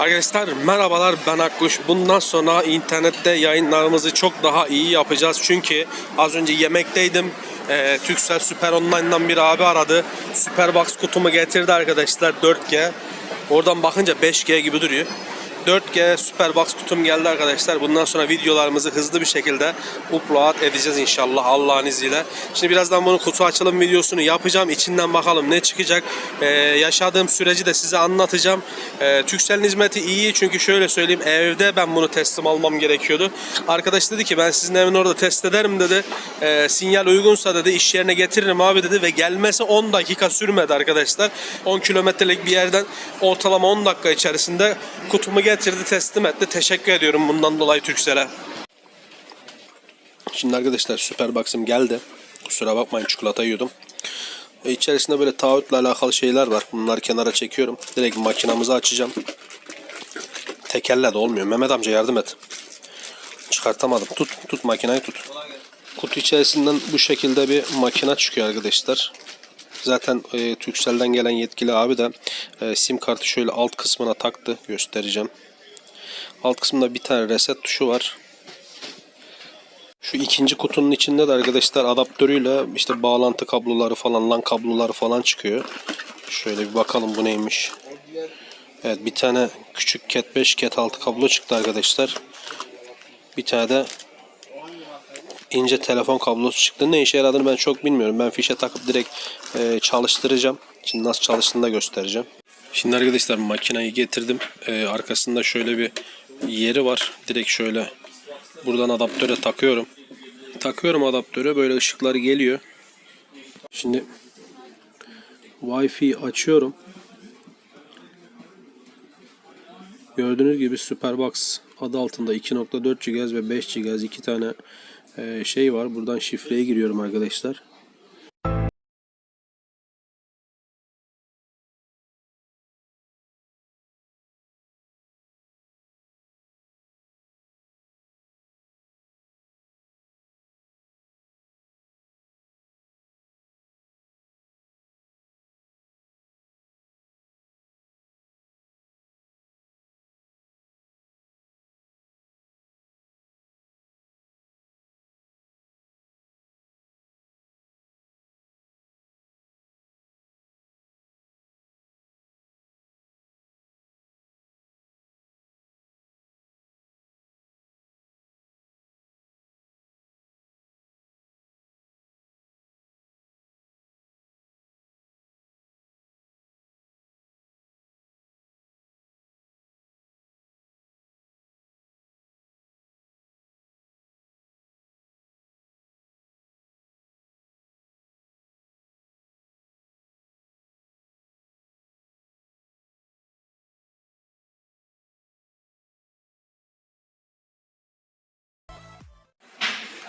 Arkadaşlar merhabalar ben Akkuş. Bundan sonra internette yayınlarımızı çok daha iyi yapacağız. Çünkü az önce yemekteydim. Ee, Türksel Süper Online'dan bir abi aradı. Superbox kutumu getirdi arkadaşlar 4G. Oradan bakınca 5G gibi duruyor. 4G Superbox kutum geldi arkadaşlar. Bundan sonra videolarımızı hızlı bir şekilde upload edeceğiz inşallah Allah'ın izniyle. Şimdi birazdan bunu kutu açılım videosunu yapacağım. İçinden bakalım ne çıkacak. Ee, yaşadığım süreci de size anlatacağım. Ee, Turkcell'in hizmeti iyi çünkü şöyle söyleyeyim evde ben bunu teslim almam gerekiyordu. Arkadaş dedi ki ben sizin evin orada test ederim dedi. Ee, sinyal uygunsa dedi iş yerine getiririm abi dedi ve gelmesi 10 dakika sürmedi arkadaşlar. 10 kilometrelik bir yerden ortalama 10 dakika içerisinde kutumu getirdi teslim etti. Teşekkür ediyorum bundan dolayı Turkcell'e. Şimdi arkadaşlar Superbox'ım geldi. Kusura bakmayın çikolata yiyordum. E, içerisinde böyle taahhütle alakalı şeyler var. Bunları kenara çekiyorum. Direkt makinamızı açacağım. Tekerle de olmuyor. Mehmet amca yardım et. Çıkartamadım. Tut, tut makinayı tut. Kutu içerisinden bu şekilde bir makina çıkıyor arkadaşlar. Zaten e, Turkcell'den gelen yetkili abi de e, sim kartı şöyle alt kısmına taktı. Göstereceğim. Alt kısmında bir tane reset tuşu var. Şu ikinci kutunun içinde de arkadaşlar adaptörüyle işte bağlantı kabloları falan LAN kabloları falan çıkıyor. Şöyle bir bakalım bu neymiş. Evet bir tane küçük cat 5 cat 6 kablo çıktı arkadaşlar. Bir tane de ince telefon kablosu çıktı. Ne işe yaradığını ben çok bilmiyorum. Ben fişe takıp direkt e, çalıştıracağım. Şimdi nasıl çalıştığını da göstereceğim. Şimdi arkadaşlar makinayı getirdim. E, arkasında şöyle bir yeri var. Direkt şöyle buradan adaptöre takıyorum. Takıyorum adaptöre böyle ışıklar geliyor. Şimdi Wi-Fi açıyorum. Gördüğünüz gibi Superbox adı altında 2.4 GHz ve 5 GHz iki tane e, şey var. Buradan şifreye giriyorum arkadaşlar.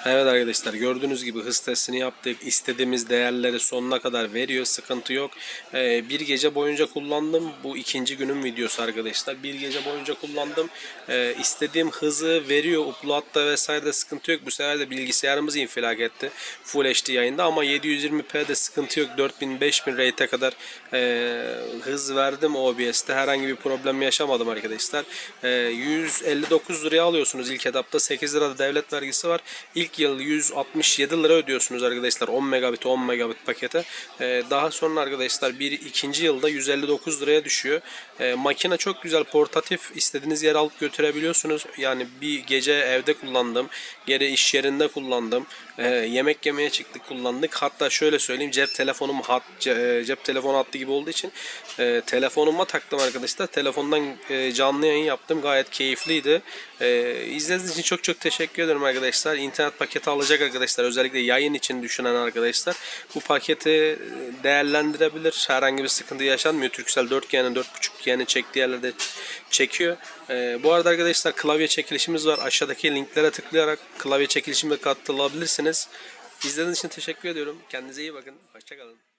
Evet arkadaşlar gördüğünüz gibi hız testini yaptık. İstediğimiz değerleri sonuna kadar veriyor. Sıkıntı yok. Ee, bir gece boyunca kullandım. Bu ikinci günün videosu arkadaşlar. Bir gece boyunca kullandım. Ee, istediğim hızı veriyor. Upload'da vesaire sıkıntı yok. Bu sefer de bilgisayarımız infilak etti. Full HD yayında ama 720p'de sıkıntı yok. 4000-5000 rate'e kadar e, hız verdim OBS'te. Herhangi bir problem yaşamadım arkadaşlar. E, 159 liraya alıyorsunuz ilk etapta. 8 lirada devlet vergisi var. İlk yıl 167 lira ödüyorsunuz arkadaşlar 10 megabit 10 megabit pakete. Ee, daha sonra arkadaşlar bir ikinci yılda 159 liraya düşüyor. Ee, makine çok güzel portatif istediğiniz yere alıp götürebiliyorsunuz. Yani bir gece evde kullandım. Geri iş yerinde kullandım. Ee, yemek yemeye çıktık kullandık. Hatta şöyle söyleyeyim cep telefonum hat ce- cep telefonu hattı gibi olduğu için e, telefonuma taktım arkadaşlar. Telefondan e, canlı yayın yaptım. Gayet keyifliydi. E, izlediğiniz için çok çok teşekkür ederim arkadaşlar. İnternet paketi alacak arkadaşlar. Özellikle yayın için düşünen arkadaşlar. Bu paketi değerlendirebilir. Herhangi bir sıkıntı yaşanmıyor. Turkcell 4G'nin 4.5G'nin çektiği yerlerde çekiyor. E, bu arada arkadaşlar klavye çekilişimiz var. Aşağıdaki linklere tıklayarak klavye çekilişime katılabilirsiniz. İzlediğiniz için teşekkür ediyorum. Kendinize iyi bakın. Hoşçakalın.